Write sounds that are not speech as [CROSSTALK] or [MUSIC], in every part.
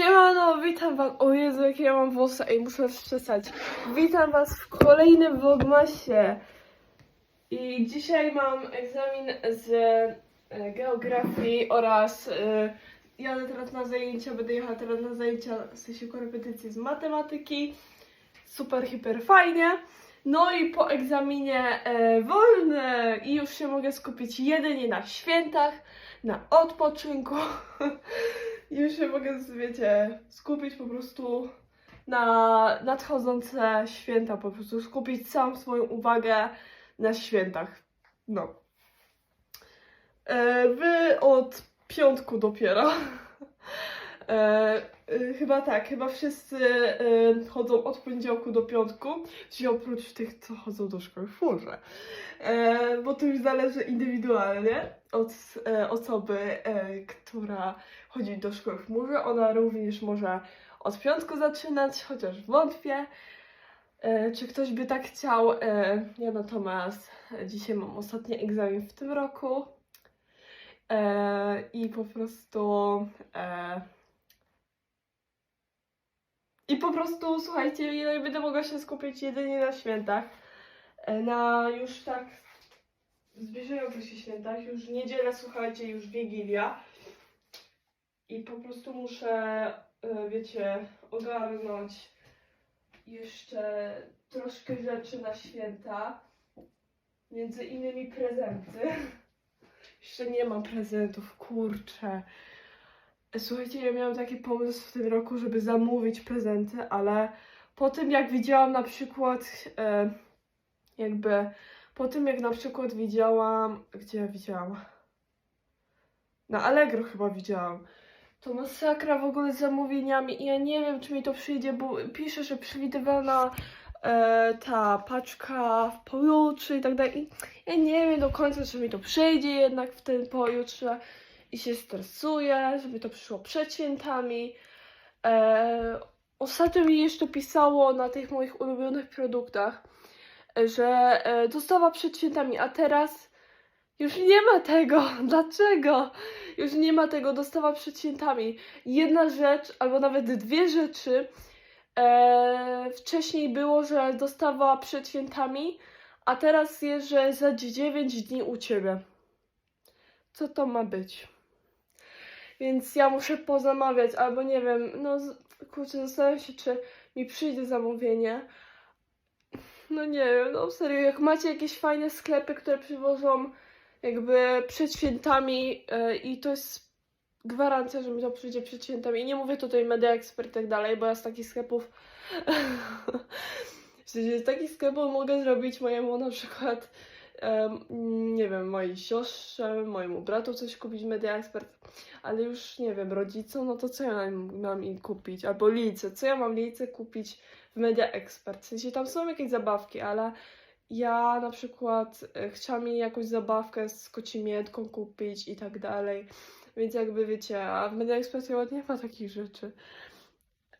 Siemano, witam was. O Jezu, jakie ja mam włosy. Ej, muszę przestać. Witam was w kolejnym vlogmasie. I dzisiaj mam egzamin z e, geografii oraz e, jadę teraz na zajęcia, będę jechała teraz na zajęcia, w sensie korepetycje z matematyki. Super, hiper fajnie. No i po egzaminie e, wolne i już się mogę skupić jedynie na świętach, na odpoczynku. [LAUGHS] już się mogę, wiecie, skupić po prostu na nadchodzące święta, po prostu skupić całą swoją uwagę na świętach. No. E, wy od piątku dopiero. E, e, chyba tak, chyba wszyscy e, chodzą od poniedziałku do piątku, czyli oprócz tych, co chodzą do szkoły w chmurze. E, bo to już zależy indywidualnie od e, osoby, e, która chodzi do szkoły w chmurze. Ona również może od piątku zaczynać, chociaż wątpię. E, czy ktoś by tak chciał? E, ja natomiast dzisiaj mam ostatni egzamin w tym roku. E, I po prostu. I po prostu, słuchajcie, ja będę mogła się skupić jedynie na świętach. Na już tak zbliżających się świętach. Już niedzielę, słuchajcie, już Wigilia. I po prostu muszę, e, wiecie, ogarnąć jeszcze troszkę rzeczy na święta. Między innymi prezenty. [LAUGHS] Jeszcze nie mam prezentów, kurczę. Słuchajcie, ja miałam taki pomysł w tym roku, żeby zamówić prezenty, ale po tym jak widziałam na przykład e, jakby po tym jak na przykład widziałam, gdzie ja widziałam? Na Allegro chyba widziałam. To masakra w ogóle z zamówieniami i ja nie wiem, czy mi to przyjdzie, bo pisze, że przewidywana e, ta paczka w pojutrze i tak dalej. I ja nie wiem do końca, czy mi to przyjdzie jednak w tym pojutrze i się stresuję, żeby to przyszło przed świętami. E, ostatnio mi jeszcze pisało na tych moich ulubionych produktach, e, że e, dostawa przed świętami, a teraz już nie ma tego. [LAUGHS] Dlaczego? Już nie ma tego dostawa przed świętami. Jedna rzecz, albo nawet dwie rzeczy. E, wcześniej było, że dostawa przed świętami, a teraz jest, że za 9 dni u ciebie. Co to ma być? Więc ja muszę pozamawiać, albo nie wiem, no kurczę, zastanawiam się, czy mi przyjdzie zamówienie. No nie wiem, no serio, jak macie jakieś fajne sklepy, które przywożą jakby przed świętami e, i to jest gwarancja, że mi to przyjdzie przed świętami. I nie mówię tutaj Media Expert i tak dalej, bo ja z takich sklepów [LAUGHS] z takich sklepów mogę zrobić mojemu na przykład em, nie wiem, mojej siostrze, mojemu bratu coś kupić Media Expert, ale już nie wiem, rodzicom, no to co ja mam, mam im kupić? Albo Lice, co ja mam Lice kupić w Media Expert? W sensie tam są jakieś zabawki, ale ja na przykład e, chciałam jej jakąś zabawkę z kocimiętką kupić i tak dalej. Więc jakby wiecie, a w Media chyba nie ma takich rzeczy.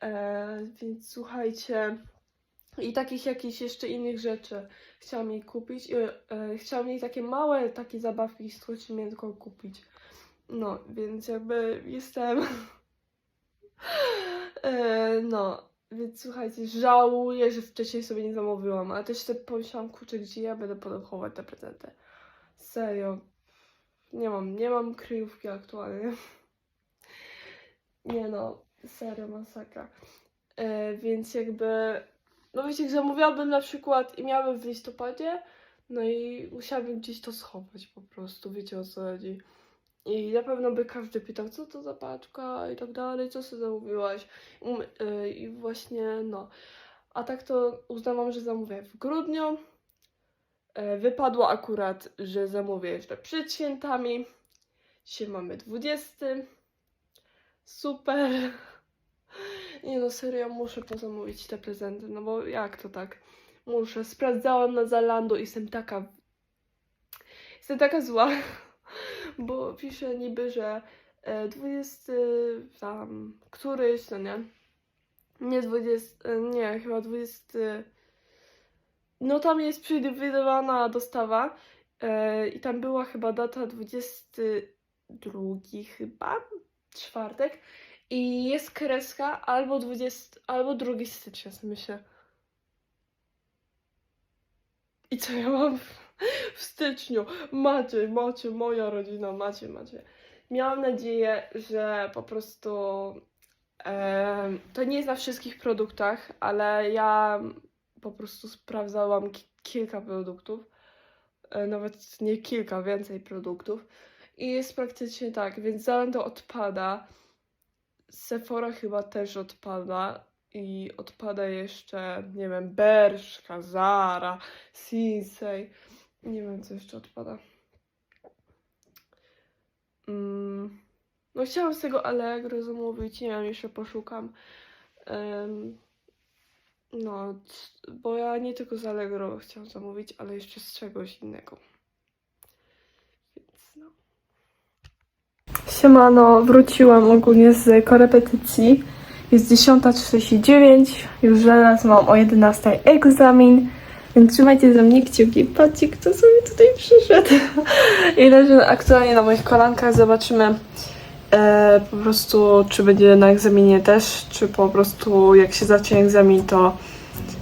E, więc słuchajcie. I takich jakichś jeszcze innych rzeczy chciałam jej kupić. E, e, chciałam jej takie małe takie zabawki z kocimiętką kupić. No, więc jakby jestem. [LAUGHS] e, no, więc słuchajcie, żałuję, że wcześniej sobie nie zamówiłam, ale też sobie pomyślałam, kurczę, gdzie ja będę potem chować te prezenty. Serio. Nie mam, nie mam kryjówki aktualnie. Nie no, serio, masakra. E, więc jakby, no wiecie, jak zamówiłabym na przykład i miałabym w listopadzie, no i musiałabym gdzieś to schować po prostu, wiecie o co chodzi. I na pewno by każdy pytał, co to za paczka i tak dalej, co sobie zamówiłaś. Um, y, I właśnie, no. A tak to uznałam, że zamówię w grudniu. E, Wypadło akurat, że zamówię jeszcze przed świętami. Dzisiaj mamy 20. Super. [LAUGHS] Nie no, serio, muszę pozamówić te prezenty, no bo jak to tak? Muszę. Sprawdzałam na Zalando i jestem taka... Jestem taka zła, [LAUGHS] [LAUGHS] bo pisze niby, że e, 20 tam któryś, no nie? Nie 20, e, nie, chyba 20. No tam jest przewidywana dostawa e, i tam była chyba data 22 chyba, czwartek I jest kreska albo 20, albo 2 stycznia, myślę. I co ja mam [LAUGHS] w, styczniu? Macie, macie, moja rodzina, macie, macie. Miałam nadzieję, że po prostu em, to nie jest na wszystkich produktach, ale ja po prostu sprawdzałam ki- kilka produktów, e, nawet nie kilka, więcej produktów. I jest praktycznie tak, więc Zalando odpada, Sephora chyba też odpada i odpada jeszcze, nie wiem, Bershka, Zara, Sinsei, nie wiem co jeszcze odpada. Mm. No chciałam z tego Allegro zamówić, nie wiem, jeszcze poszukam. Em, no, bo ja nie tylko z Allegro chciałam zamówić, ale jeszcze z czegoś innego. Więc no. Siemano, wróciłam ogólnie z korepetycji. Jest 10.39, już zaraz mam o 11.00 egzamin, więc trzymajcie ze mnie kciuki. Patrzcie, kto sobie tutaj przyszedł. I leży aktualnie na moich kolankach. Zobaczymy e, po prostu, czy będzie na egzaminie też, czy po prostu jak się zacznie egzamin, to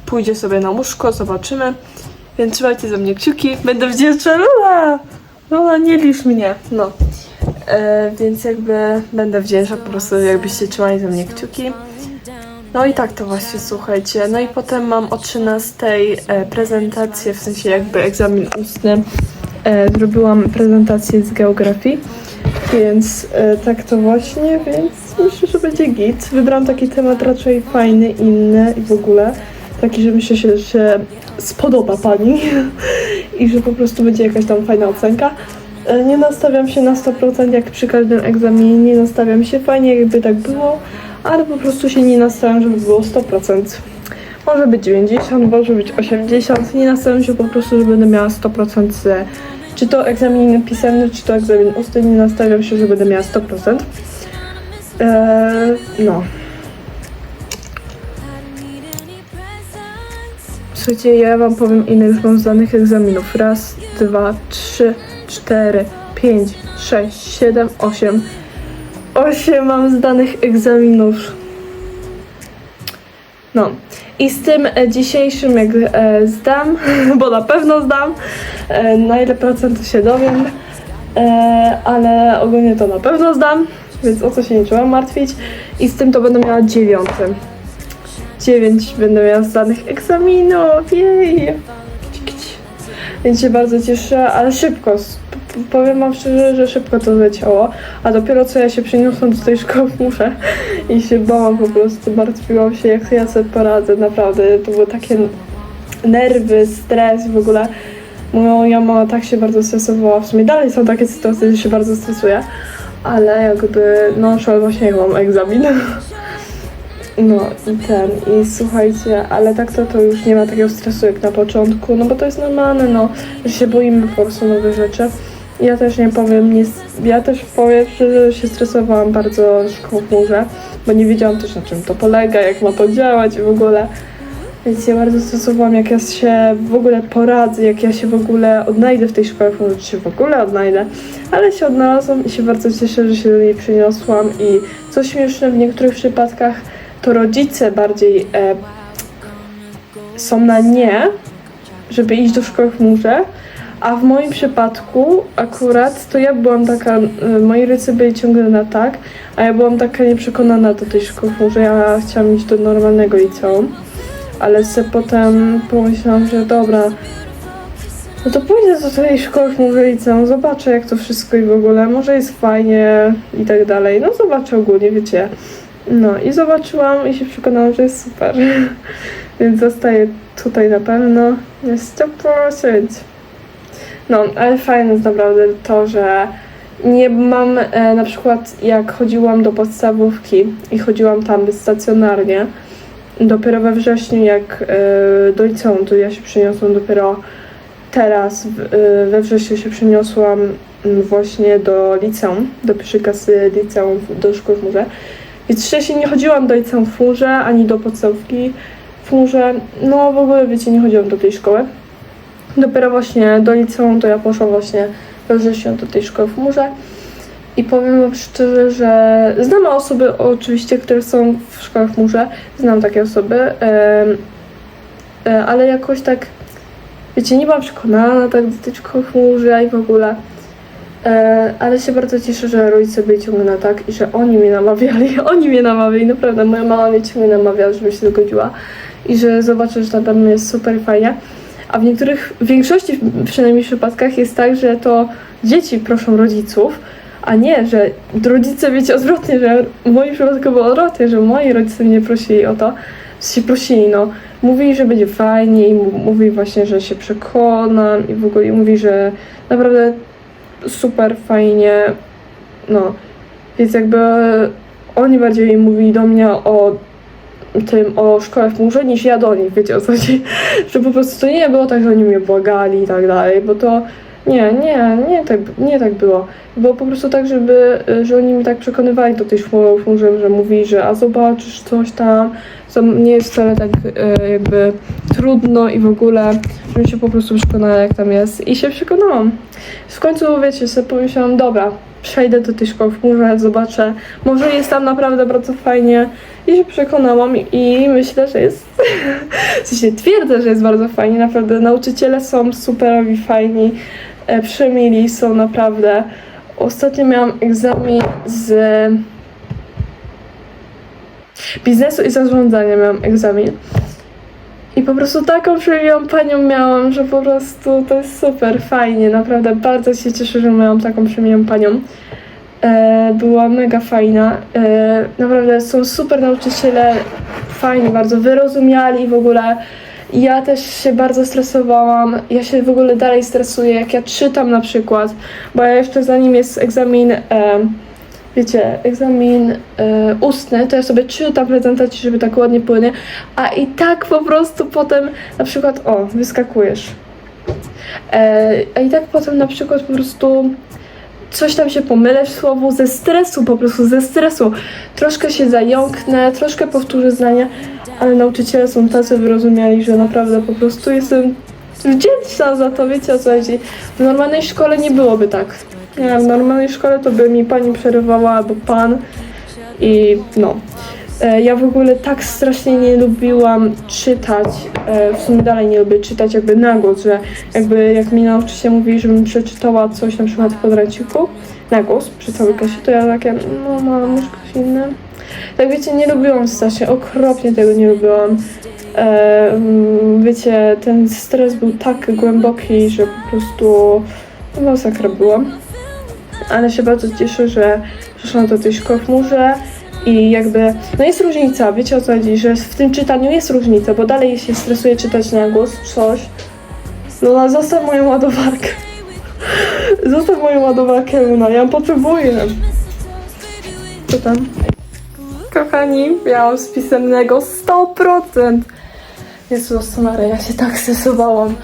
pójdzie sobie na łóżko, zobaczymy. Więc trzymajcie ze mnie kciuki. Będę wdzięczna. Lula! Lula, nie licz mnie. No. E, więc jakby będę wdzięczna po prostu, jakbyście trzymali ze mnie kciuki. No i tak to właśnie, słuchajcie. No i potem mam o 13 e, prezentację, w sensie jakby egzamin ustny. E, zrobiłam prezentację z geografii, więc e, tak to właśnie, więc myślę, że będzie git. Wybrałam taki temat raczej fajny, inny i w ogóle. Taki, że myślę, że, że spodoba pani [LAUGHS] i że po prostu będzie jakaś tam fajna ocenka. Nie nastawiam się na 100% jak przy każdym egzaminie, nie nastawiam się fajnie, jakby tak było, ale po prostu się nie nastawiam, żeby było 100%. Może być 90, może być 80, nie nastawiam się po prostu, że będę miała 100% z, czy to egzamin pisemny, czy to egzamin ustny, nie nastawiam się, że będę miała 100%. Eee, no. Słuchajcie, ja wam powiem ile już mam zdanych egzaminów. Raz, dwa, trzy, cztery, pięć, sześć, siedem, osiem. Osiem mam zdanych egzaminów. No. I z tym e, dzisiejszym, jak e, zdam, [LAUGHS] bo na pewno zdam, e, na ile procent się dowiem, e, ale ogólnie to na pewno zdam, więc o co się nie trzeba martwić. I z tym to będę miała dziewiąty. 9 będę miała zdanych egzaminów, jej! Więc się bardzo cieszę, ale szybko, powiem wam szczerze, że szybko to leciało, a dopiero co ja się przeniosłam do tej szkoły muszę i się bałam po prostu, martwiłam się jak ja sobie poradzę, naprawdę, to były takie nerwy, stres w ogóle. Moja mama tak się bardzo stresowała, w sumie dalej są takie sytuacje, że się bardzo stresuję, ale jakby, no, szal właśnie jak mam egzamin. No i ten, i słuchajcie, ale tak to, to już nie ma takiego stresu jak na początku, no bo to jest normalne, no, że się boimy po prostu nowych rzeczy. Ja też nie powiem, nie, ja też powiem, że się stresowałam bardzo szkołą murze, bo nie wiedziałam też na czym to polega, jak ma to działać i w ogóle. Więc się bardzo stresowałam, jak ja się w ogóle poradzę, jak ja się w ogóle odnajdę w tej szkole, czy się w ogóle odnajdę. Ale się odnalazłam i się bardzo cieszę, że się do niej przyniosłam i co śmieszne, w niektórych przypadkach to rodzice bardziej e, są na nie, żeby iść do szkoły w murze, a w moim przypadku akurat to ja byłam taka, e, moi rodzice byli ciągle na tak, a ja byłam taka nieprzekonana do tej szkoły murze, ja chciałam iść do normalnego liceum, ale se potem pomyślałam, że dobra, no to pójdę do tej szkoły liceum, zobaczę jak to wszystko i w ogóle, może jest fajnie i tak dalej, no zobaczę ogólnie, wiecie, no i zobaczyłam i się przekonałam, że jest super. [LAUGHS] Więc zostaję tutaj na pewno. Jest 100%. No, ale fajne jest naprawdę to, że nie mam e, na przykład jak chodziłam do podstawówki i chodziłam tam stacjonarnie, dopiero we wrześniu jak e, do liceum, to ja się przeniosłam dopiero teraz, w, e, we wrześniu się przeniosłam mm, właśnie do liceum, do pierwszej klasy liceum do szkoły w Murze. Więc wcześniej nie chodziłam do liceum w Murze, ani do podstawówki w Murze. No w ogóle, wiecie, nie chodziłam do tej szkoły. Dopiero właśnie do liceum to ja poszłam właśnie we wrześniu do tej szkoły w Murze. I powiem wam szczerze, że znam osoby oczywiście, które są w szkołach murze, znam takie osoby, e, ale jakoś tak, wiecie, nie byłam przekonana tak do tych szkołach murze i w ogóle. E, ale się bardzo cieszę, że rodzice byli ciągle na tak i że oni mnie namawiali, [LAUGHS] oni mnie namawiali, naprawdę, moja mama mnie ciągle namawiała, żebym się zgodziła i że zobaczę, że na pewno jest super fajnie. A w niektórych, w większości przynajmniej przypadkach jest tak, że to dzieci proszą rodziców, a nie, że rodzice, wiecie, odwrotnie, że w moim przypadku było odwrotnie, że moi rodzice mnie prosili o to, się prosili, no. Mówili, że będzie fajnie i mówili właśnie, że się przekonam i w ogóle mówi, że naprawdę super fajnie, no. Więc jakby oni bardziej mówili do mnie o tym, o szkole w murze, niż ja do nich, wiecie o co chodzi? [LAUGHS] Że po prostu to nie było tak, że oni mnie błagali i tak dalej, bo to nie, nie, nie tak, nie tak było. Było po prostu tak, żeby, że oni mi tak przekonywali do tej szkoły w murze, że mówili, że a zobaczysz coś tam, co nie jest wcale tak e, jakby trudno i w ogóle, żebym się po prostu przekonała jak tam jest i się przekonałam. W końcu, wiecie, sobie pomyślałam, dobra, przejdę do tej szkoły w murze, zobaczę, może jest tam naprawdę bardzo fajnie i się przekonałam i myślę, że jest, [LAUGHS] w sensie twierdzę, że jest bardzo fajnie, naprawdę nauczyciele są superowi fajni, e, przemili są naprawdę. Ostatnio miałam egzamin z biznesu i zarządzania miałam egzamin. I po prostu taką przemiłą panią miałam, że po prostu to jest super, fajnie, naprawdę bardzo się cieszę, że miałam taką przemiłą panią. E, była mega fajna, e, naprawdę są super nauczyciele, fajni, bardzo wyrozumiali w ogóle. Ja też się bardzo stresowałam, ja się w ogóle dalej stresuję, jak ja czytam na przykład, bo ja jeszcze zanim jest egzamin, e, wiecie, egzamin e, ustny, to ja sobie czytam prezentację, żeby tak ładnie płynie, a i tak po prostu potem na przykład, o, wyskakujesz. E, a i tak potem na przykład po prostu coś tam się pomylę w słowu ze stresu, po prostu ze stresu. Troszkę się zająknę, troszkę powtórzę zdania, ale nauczyciele są tacy wyrozumiali, że naprawdę po prostu jestem wdzięczna za to, wiecie o co chodzi. W normalnej szkole nie byłoby tak. Nie, w normalnej szkole to by mi pani przerywała albo pan i no. E, Ja w ogóle tak strasznie nie lubiłam czytać, e, w sumie dalej nie lubię czytać jakby na głos, że jakby jak mi nauczyciel mówili, żebym przeczytała coś na przykład w podręczniku na głos przy całej klasie, to ja takie, no mam może ktoś inny. Tak wiecie, nie lubiłam strasznie, okropnie tego nie lubiłam. E, mm, wiecie, ten stres był tak głęboki, że po prostu no, masakra była. Ale się bardzo cieszę, że przeszłam do tej szkoły w murze i jakby, no jest różnica, wiecie o co chodzi, że w tym czytaniu jest różnica, bo dalej się stresuję czytać na głos coś. No, no zostaw moją ładowarkę. [LAUGHS] Zostaw moją ładowarkę, Luna, ja ją potrzebuję. Co tam? Kochani, miałam z pisemnego 100%. Jezus Maria, ja się tak stresowałam.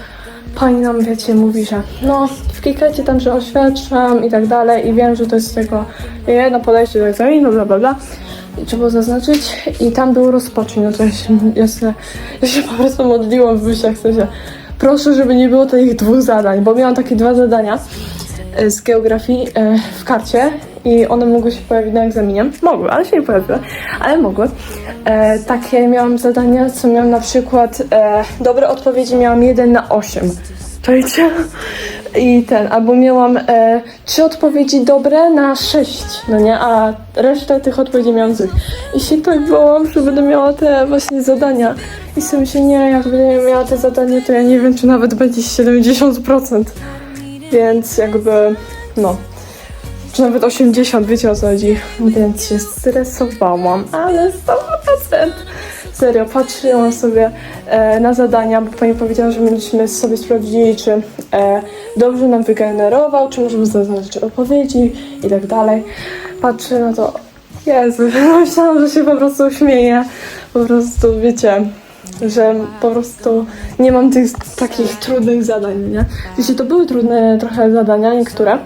Pani nam, wiecie, mówi, że no, wklikajcie tam, że oświadczam i tak dalej i wiem, że to jest tego jedno podejście do egzaminu, bla, bla, bla. I trzeba zaznaczyć. I tam był rozpocznij, no to ja się, ja się, ja się po prostu modliłam w myślach, w sensie, proszę, żeby nie było tych dwóch zadań, bo miałam takie dwa zadania e, z geografii e, w karcie i one mogły się pojawić na egzaminie. Mogły, ale się nie pojawiły, ale mogły. E, takie miałam zadania, co miałam na przykład e, dobre odpowiedzi miałam 1 na 8. Czajcie? I ten, albo miałam e, trzy odpowiedzi dobre na 6, no nie? A resztę tych odpowiedzi miałam złych. I się tak bałam, że będę miała te właśnie zadania. I sobie myślę, nie, jak będę miała te zadania, to ja nie wiem, czy nawet będzie 70%. Więc jakby, no, czy nawet 80, wiecie o co chodzi. Więc się stresowałam, ale 100%. Serio, patrzyłam sobie e, na zadania, bo pani powiedziała, że myśmy sobie sprawdzili, czy e, dobrze nam wygenerował, czy możemy zaznaczyć odpowiedzi i tak dalej. Patrzę na to, Jezu, [LAUGHS] myślałam, że się po prostu śmieję. Po prostu, wiecie, że po prostu nie mam tych takich trudnych zadań, nie? Wiecie, to były trudne trochę zadania, niektóre,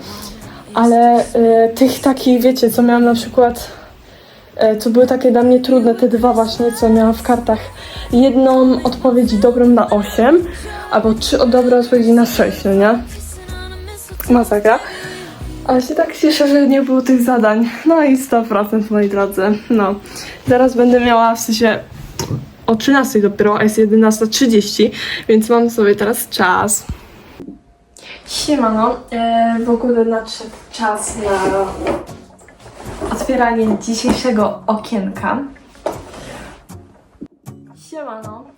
ale y, tych takich, wiecie, co miałam na przykład, y, co były takie dla mnie trudne, te dwa właśnie, co miałam w kartach. Jedną odpowiedź dobrą na 8, albo trzy dobre odpowiedzi na 6, no nie? Masakra. Ale się tak cieszę, że nie było tych zadań. No i 100% moi drodzy. No. Zaraz będę miała w sensie o 13 dopiero, a jest 11.30, więc mam sobie teraz czas. Siemano, e, w ogóle nadszedł czas na otwieranie dzisiejszego okienka. Siemano.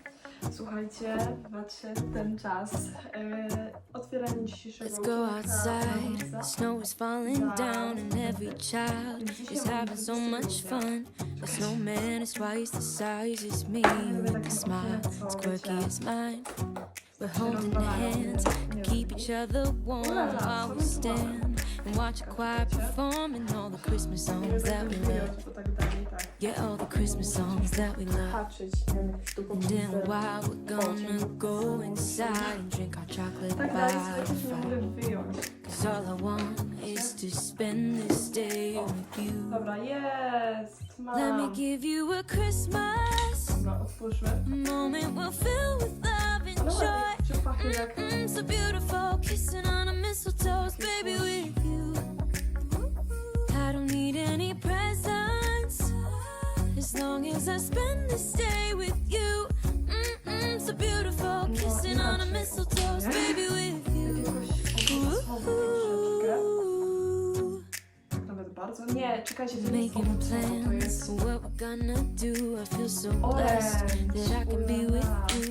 Słuchajcie, nadszedł ten czas. E, otwieranie dzisiejszego Let's go outside. The snow is falling down, and every child is having so much fun. The snowman is twice the size as me, with a smile as quirky as mine. We're holding hands, to keep each other warm while we stand and watch a choir perform performing all the Christmas songs that we love. wyjąć, bo tak dalej, tak. Yeah, all the Christmas songs that we love. Patrzeć, nie wiem, jakieś And then while we're gonna go inside and drink our chocolate by the fire. Cause all I want is to spend this day with you. Let me give you a Christmas Dobra, otwórzmy. a moment we'll fill with love and joy. Ładnie, czy pachnie jak... Mm, so beautiful, kissing on a mistletoe, baby, with you. I don't need any presents as long as I spend this day with you. Mm-mm, so beautiful, kissing on a mistletoe, baby, with you. Jakiegoś słowa troszeczkę. Ooh. Nawet bardzo. Nie, czekajcie, to nie jest Making słowo, co to plans jest. for what we're gonna do. I feel so blessed Orange. that I can be with you.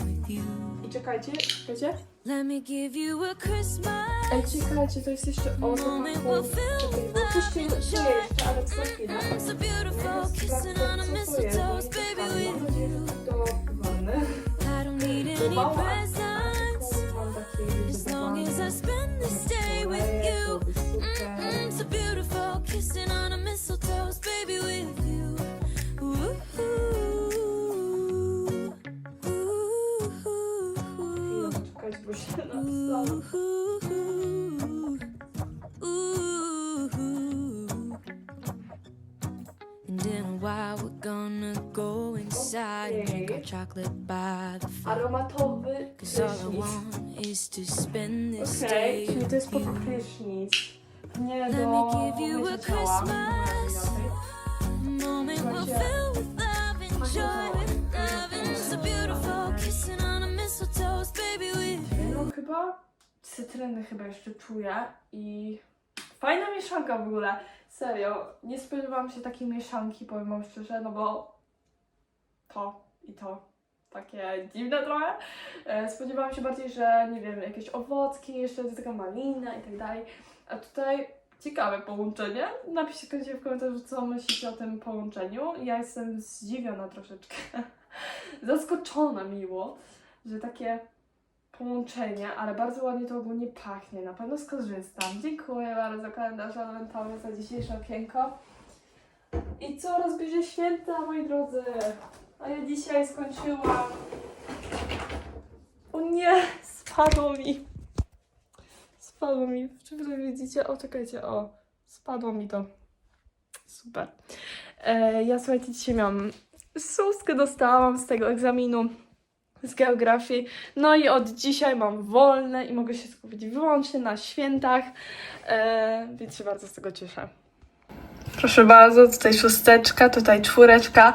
czekajcie, czekajcie. Let me give you a Christmas. Ej, czekajcie, to jest jeszcze o Moment zapachu. we'll fill Czekaj, with bo love puśćcie and nie jeszcze, ale co chwilę. joy. So beautiful, kissing on a mistletoe, baby with Mam nadzieję, you. że to wanny. I don't need any Mała. presents Mam takie as long as I spend Aromatowy while we're gonna spend this okay. day Let me give you a Christmas. Moment will fill with love and joy. Cytryny chyba jeszcze czuję i fajna mieszanka w ogóle. Serio, nie spodziewałam się takiej mieszanki, powiem wam szczerze, no bo to i to takie dziwne trochę. E, Spodziewałam się bardziej, że nie wiem, jakieś owocki, jeszcze taka malina i tak dalej. A tutaj ciekawe połączenie. Napiszcie koniecznie w komentarzu, co myślicie o tym połączeniu. Ja jestem zdziwiona troszeczkę. [LAUGHS] Zaskoczona miło, że takie połączenie, ale bardzo ładnie to ogólnie pachnie. Na pewno skorzystam. Dziękuję bardzo kalendarz adwentowy za dzisiejsze okienko. I coraz bliżej święta, moi drodzy. A ja dzisiaj skończyłam. O nie, spadło mi. Spadło mi. Czy wy widzicie? O, czekajcie, o. Spadło mi to. Super. E, ja słuchajcie, dzisiaj miałam szóstkę dostałam z tego egzaminu z geografii. No i od dzisiaj mam wolne i mogę się skupić wyłącznie na świętach, e, więc się bardzo z tego cieszę. Proszę bardzo, tutaj szósteczka, tutaj czwóreczka.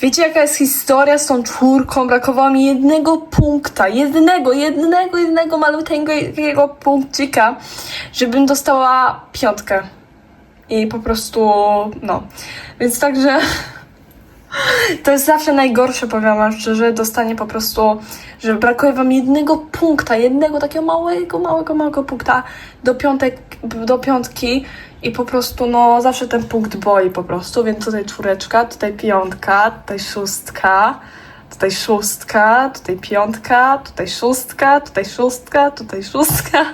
Wiecie jaka jest historia z tą czwórką? Brakowało mi jednego punkta, jednego, jednego, jednego malutkiego punkcika, żebym dostała piątkę. I po prostu, no. Więc także [LAUGHS] to jest zawsze powiem wam szczerze, dostanie po prostu, że brakuje wam jednego punkta, jednego takiego małego, małego, małego punkta do, piątek, do piątki i po prostu, no, zawsze ten punkt boi po prostu, więc tutaj czwóreczka, tutaj piątka, tutaj szóstka, tutaj szóstka, tutaj piątka, tutaj szóstka, tutaj szóstka, tutaj szóstka.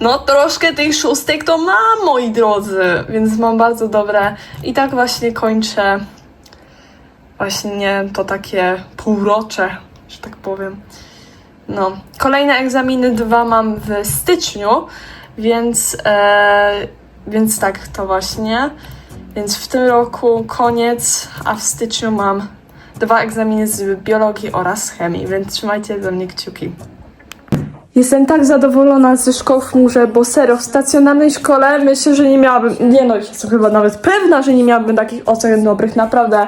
No troszkę tych szóstek to mam, moi drodzy, więc mam bardzo dobre. I tak właśnie kończę właśnie to takie półrocze, że tak powiem. No, kolejne egzaminy dwa mam w styczniu, więc, e, więc tak to właśnie. Więc w tym roku koniec, a w styczniu mam dwa egzaminy z biologii oraz chemii, więc trzymajcie ze mnie kciuki. Jestem tak zadowolona ze szkoły w chmurze, bo serio, w stacjonarnej szkole myślę, że nie miałabym, nie no, jestem chyba nawet pewna, że nie miałabym takich ocen dobrych, naprawdę.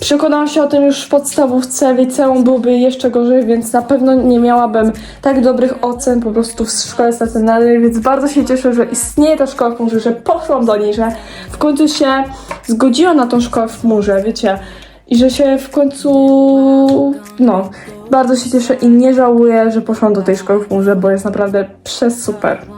Przekonałam się o tym już w podstawówce, liceum byłoby jeszcze gorzej, więc na pewno nie miałabym tak dobrych ocen po prostu w szkole stacjonarnej, więc bardzo się cieszę, że istnieje ta szkoła w chmurze, że poszłam do niej, że w końcu się zgodziłam na tą szkołę w chmurze, wiecie, i że się w końcu, no, bardzo się cieszę i nie żałuję, że poszłam do tej szkoły w chmurze, bo jest naprawdę przez super.